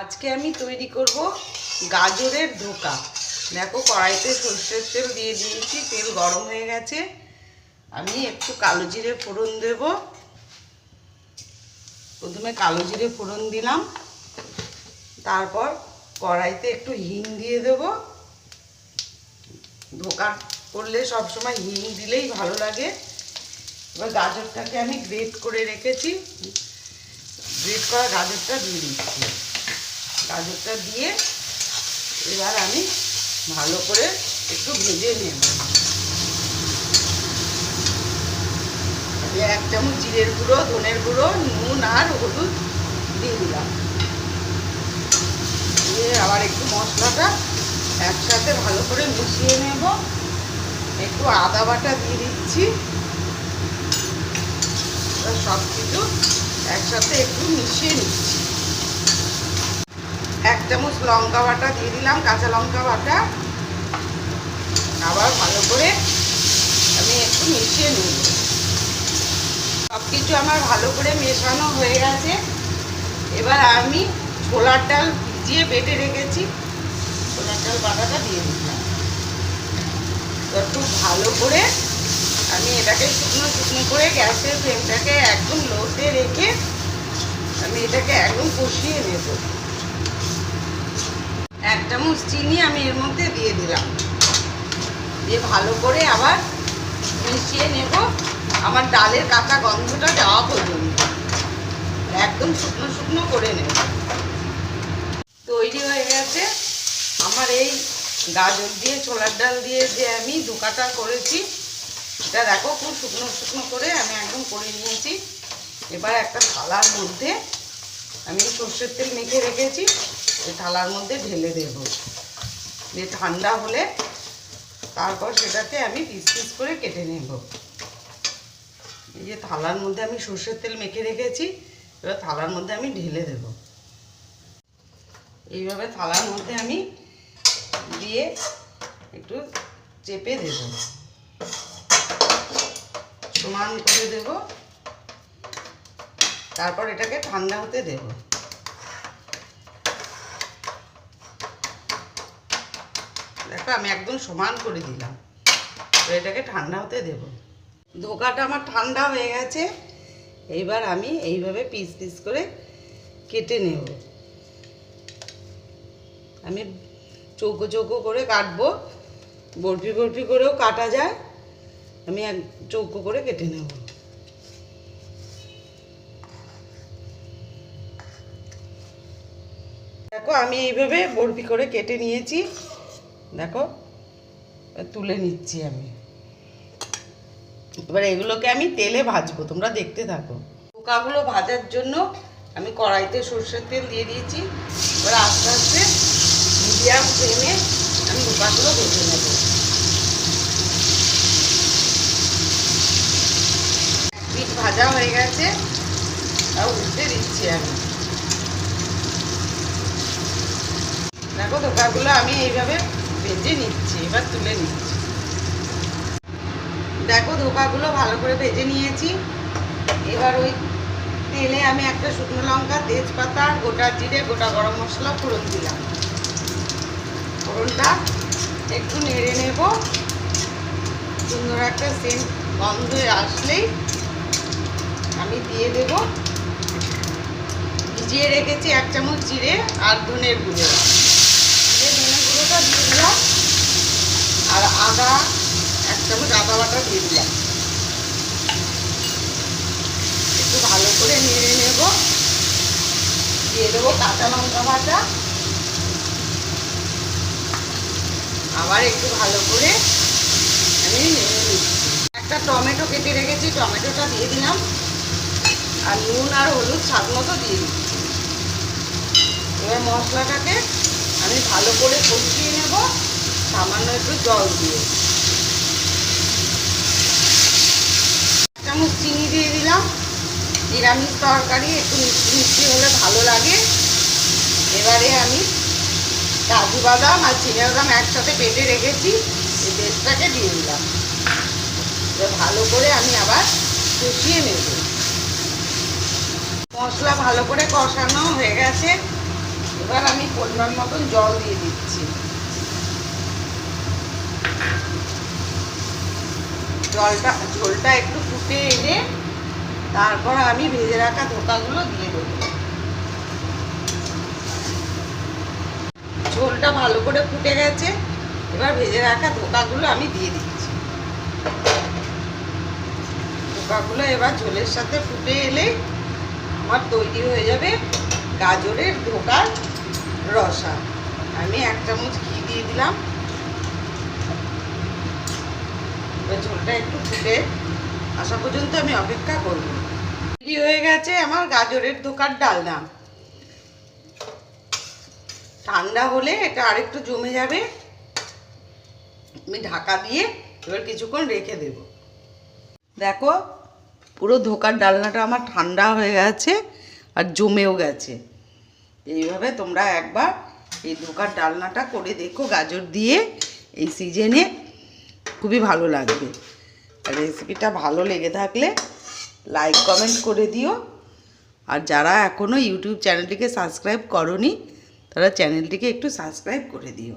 আজকে আমি তৈরি করব গাজরের ধোকা। দেখো কড়াইতে সর্ষের তেল দিয়ে দিয়েছি, তেল গরম হয়ে গেছে। আমি একটু কালো জিরে ফোড়ন দেব। প্রথমে কালো জিরে ফোড়ন দিলাম। তারপর কড়াইতে একটু হিং দিয়ে দেব। ধোকা করলে সবসময় হিং দিলেই ভালো লাগে। এবার গাজরটাকে আমি গ্রেট করে রেখেছি। গ্রেট করা গাজরটা দিয়ে দিচ্ছি। গাজরটা দিয়ে এবার আমি ভালো করে একটু ভেজে নেব। এক চামচ জিরের গুঁড়ো, ধনের গুঁড়ো, নুন আর হলুদ দিয়ে দিলাম। দিয়ে আবার একটু মশলাটা একসাথে ভালো করে মিশিয়ে নেব। একটু আদা বাটা দিয়ে দিচ্ছি। সব কিছু একসাথে একটু মিশিয়ে নিচ্ছি। এক চামচ লঙ্কা বাটা দিয়ে দিলাম, কাঁচা লঙ্কা বাটা। আবার ভালো করে আমি একটু মিশিয়ে নেব। সব কিছু আমার ভালো করে মেশানো হয়ে গেছে। এবার আমি ছোলার ডাল ভিজিয়ে বেটে রেখেছি। ছোলার ডাল বাটাটা দিয়ে দিলাম। এবার খুব ভালো করে আমি এটাকে শুকনো শুকনো করে গ্যাসের ফ্লেমটাকে একদম লোতে রেখে আমি এটাকে একদম কষিয়ে নেব। এক চামচ চিনি আমি এর মধ্যে দিয়ে দিলাম। দিয়ে ভালো করে আবার মিশিয়ে নেব। আমার ডালের কাঁচা গন্ধটা যাওয়া পর্যন্ত। একদম শুকনো শুকনো করে নেব। তৈরি হয়ে গেছে। আমার এই গাজর দিয়ে, ছোলার ডাল দিয়ে যে আমি ধোকাটা করেছি, এটা দেখো খুব শুকনো শুকনো করে আমি একদম করে নিয়েছি। এবার একটা থালার মধ্যে আমি সর্ষের তেল মেখে রেখেছি। ওই থালার মধ্যে ঢেলে দেব। দিয়ে ঠান্ডা হলে তারপর সেটাকে আমি পিস পিস করে কেটে নেব। এই যে থালার মধ্যে আমি সর্ষের তেল মেখে রেখেছি, এবার থালার মধ্যে আমি ঢেলে দেব। এইভাবে থালার মধ্যে আমি দিয়ে একটু চেপে দেব। সমান করে দেব। তারপর এটাকে ঠান্ডা হতে দেব। দেখো আমি একদম সমান করে দিলাম। তো এটাকে ঠান্ডা হতে দেব। ধোকাটা আমার ঠান্ডা হয়ে গেছে। এইবার আমি এইভাবে পিস পিস করে কেটে নেব। আমি চৌকো চৌকো করে কাটবো। বরফি বরফি করেও কাটা যায়। আমি এক চৌকো করে কেটে নেব। দেখো, আমি এইভাবে বরফি করে কেটে নিয়েছি। দেখো তুলে নিচ্ছি আমি। এবার এগুলোকে আমি তেলে ভাজবো, তোমরা দেখতে থাকো। পোকাগুলো ভাজার জন্য আমি কড়াইতে সর্ষের তেল দিয়ে দিয়েছি। এবার আস্তে আস্তে মিডিয়াম ফ্লেমে আমি পোকাগুলো ভেজে নেব। পিঠ ভাজা হয়ে গেছে তাও উল্টে দিচ্ছি আমি। দেখো ধোকাগুলো আমি এইভাবে ভেজে নিচ্ছি, এবার তুলে নিচ্ছি। দেখো ধোকাগুলো ভালো করে ভেজে নিয়েছি। এবার ওই তেলে আমি একটা শুকনো লঙ্কা, তেজপাতা, গোটা জিরে, গোটা গরম মশলা ফোড়ন দিলাম। ফোড়নটা একটু নেড়ে নেব। সুন্দর একটা সেন্ট গন্ধ আসলেই আমি দিয়ে দেব। ভিজিয়ে রেখেছি এক চামচ জিরে আর ধনের গুঁড়ো জিরে ধনে গুঁড়োটা দিয়ে দিলাম আর আদা, এক চামচ আদা বাটা দিয়ে দিলাম। একটু ভালো করে নেড়ে নেব। দিয়ে দেবো কাঁচা লঙ্কা ভাজা আবার একটু ভালো করে আমি নেড়ে নিচ্ছি। একটা টমেটো কেটে রেখেছি, টমেটোটা দিয়ে দিলাম। আর নুন আর হলুদ স্বাদ মতো দিয়ে দিচ্ছি। এবার মশলাটাকে আমি ভালো করে কষিয়ে সামান্য একটু জল দিয়ে। চামচ চিনি দিয়ে দিলাম। নিরামিষ তরকারি, একটু মিষ্টি মিষ্টি হলে ভালো লাগে। এবারে আমি কাজু বাদাম আর চিনে বাদাম একসাথে বেটে রেখেছি। এই পেস্টটাকে দিয়ে দিলাম। ভালো করে আমি আবার কষিয়ে নেব। মশলা ভালো করে কষানো হয়ে গেছে। এবার আমি পরিমাণ মতন জল দিয়ে দিচ্ছি। জলটা, ঝোলটা একটু ফুটে এনে তারপর আমি ভেজে রাখা ধোকাগুলো দিয়ে দেবো। ঝোলটা ভালো করে ফুটে গেছে, এবার ভেজে রাখা ধোকাগুলো আমি দিয়ে দিচ্ছি। ধোকাগুলো এবার ঝোলের সাথে ফুটে এলে আমার তৈরি হয়ে যাবে গাজরের ধোকার রসা। আমি এক চামচ ঘি দিয়ে দিলাম। এবার ঝোলটা একটু ফুটে আসা পর্যন্ত আমি অপেক্ষা করব। তৈরি হয়ে গেছে আমার গাজরের ধোকার ডালনা। ঠান্ডা হলে এটা আরেকটু জমে যাবে। আমি ঢাকা দিয়ে এবার কিছুক্ষণ রেখে দেব। দেখো, পুরো ধোকার ডালনাটা আমার ঠান্ডা হয়ে গেছে আর জমেও গেছে। এইভাবে তোমরা একবার এই ধোকার ডালনাটা করে দেখো গাজর দিয়ে এই সিজনে। খুবই ভালো লাগবে। রেসিপিটা ভালো লেগে থাকলে লাইক কমেন্ট করে দিও। আর যারা এখনও ইউটিউব চ্যানেলটিকে সাবস্ক্রাইব করনি, তারা চ্যানেলটিকে একটু সাবস্ক্রাইব করে দিও।